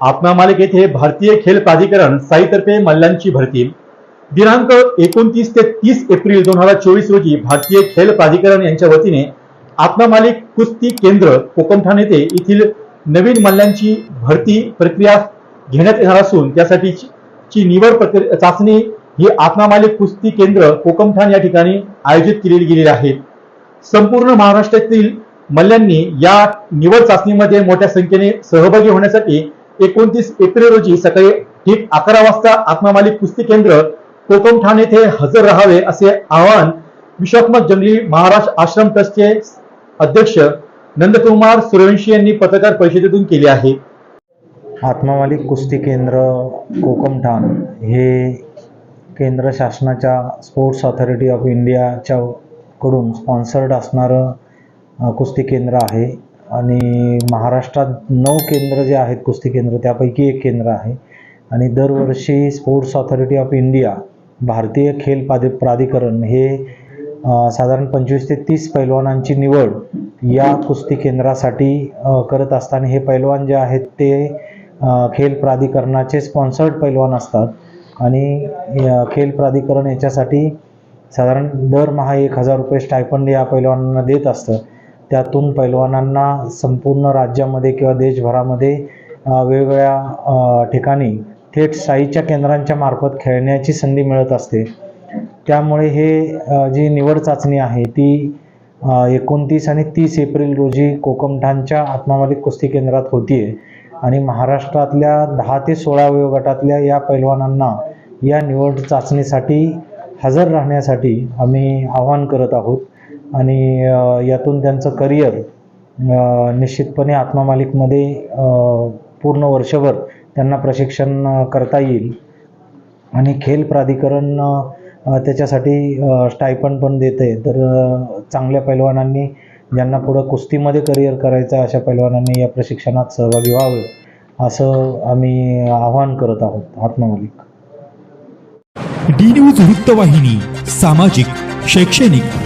आपणा मालिक येथे भारतीय खेल प्राधिकरण साईतर्फे मल्लांची भरती. दिनांक एकोणतीस ते तीस एप्रिल दोन हजार चोवीस रोजी भारतीय खेल प्राधिकरण यांच्या वतीने आपणा मालिक कुस्ती केंद्र कोकमठाण येथे येथील नवीन मल्ल्यांची भरती प्रक्रिया घेण्यात येणार असून त्यासाठी ची निवड प्रक्रिया चाचणी ही आपणा मालिक कुस्ती केंद्र कोकमठाण या ठिकाणी आयोजित केलेली गेलेली आहे. संपूर्ण महाराष्ट्रातील मल्ल्यांनी या निवड चाचणीमध्ये मोठ्या संख्येने सहभागी होण्यासाठी एकोणतीस एप्रिल रोजी सकाळी ठीक अकरा वाजता आत्मामालिक कुस्ती केंद्र कोकम ठाणे येथे हजर राहावे असे आवाहन विश्वात्मक जंगली महाराष्ट्र आश्रम ट्रस्टचे अध्यक्ष नंदकुमार सूर्यवंशी यांनी पत्रकार परिषदेतून केले आहे. आत्मामालिक कुस्ती केंद्र कोकमठाण हे केंद्र शासनाच्या स्पोर्ट्स ऑथॉरिटी ऑफ इंडियाच्या कडून स्पॉन्सर्ड असणारं कुस्ती केंद्र आहे आणि महाराष्ट्रात नऊ केंद्र जे आहेत कुस्ती केंद्र त्यापैकी एक केंद्र आहे. आणि दरवर्षी स्पोर्ट्स ऑथॉरिटी ऑफ इंडिया भारतीय खेल प्राधि प्राधिकरण हे साधारण पंचवीस ते तीस पैलवानांची निवड या कुस्ती केंद्रासाठी करत असताना हे पैलवान जे आहेत ते खेल प्राधिकरणाचे स्पॉन्सर्ड पैलवान असतात. आणि खेल प्राधिकरण याच्यासाठी साधारण दरमहा एक हजार रुपये स्टायफंड या पैलवानांना देत असतं. त्यातून पैलवानांना संपूर्ण राज्यामध्ये किंवा देशभरामध्ये वेगवेगळ्या ठिकाणी थेट साईच्या केंद्रांच्या मार्फत खेळण्याची संधी मिळत असते. त्यामुळे हे जी निवड चाचणी आहे ती एकोणतीस आणि तीस एप्रिल रोजी कोकमठाणच्या आत्मामालिक कुस्ती केंद्रात होती आहे आणि महाराष्ट्रातल्या दहा ते सोळा वयोगटातल्या या पैलवानांना या निवड चाचणीसाठी हजर राहण्यासाठी आम्ही आवाहन करत आहोत. आणि यातून त्यांचं करिअर निश्चितपणे आत्मामालिकमध्ये पूर्ण वर्षभर त्यांना प्रशिक्षण करता येईल. आणि खेल प्राधिकरण त्याच्यासाठी स्टायपंड पण देते तर चांगल्या पैलवानांनी ज्यांना पुढं कुस्तीमध्ये करिअर करायचं आहे, अशा पैलवानांनी या प्रशिक्षणात सहभागी व्हावं असं आम्ही आवाहन करत आहोत आत्मामालिक डी न्यूज वृत्तवाहिनी सामाजिक शैक्षणिक.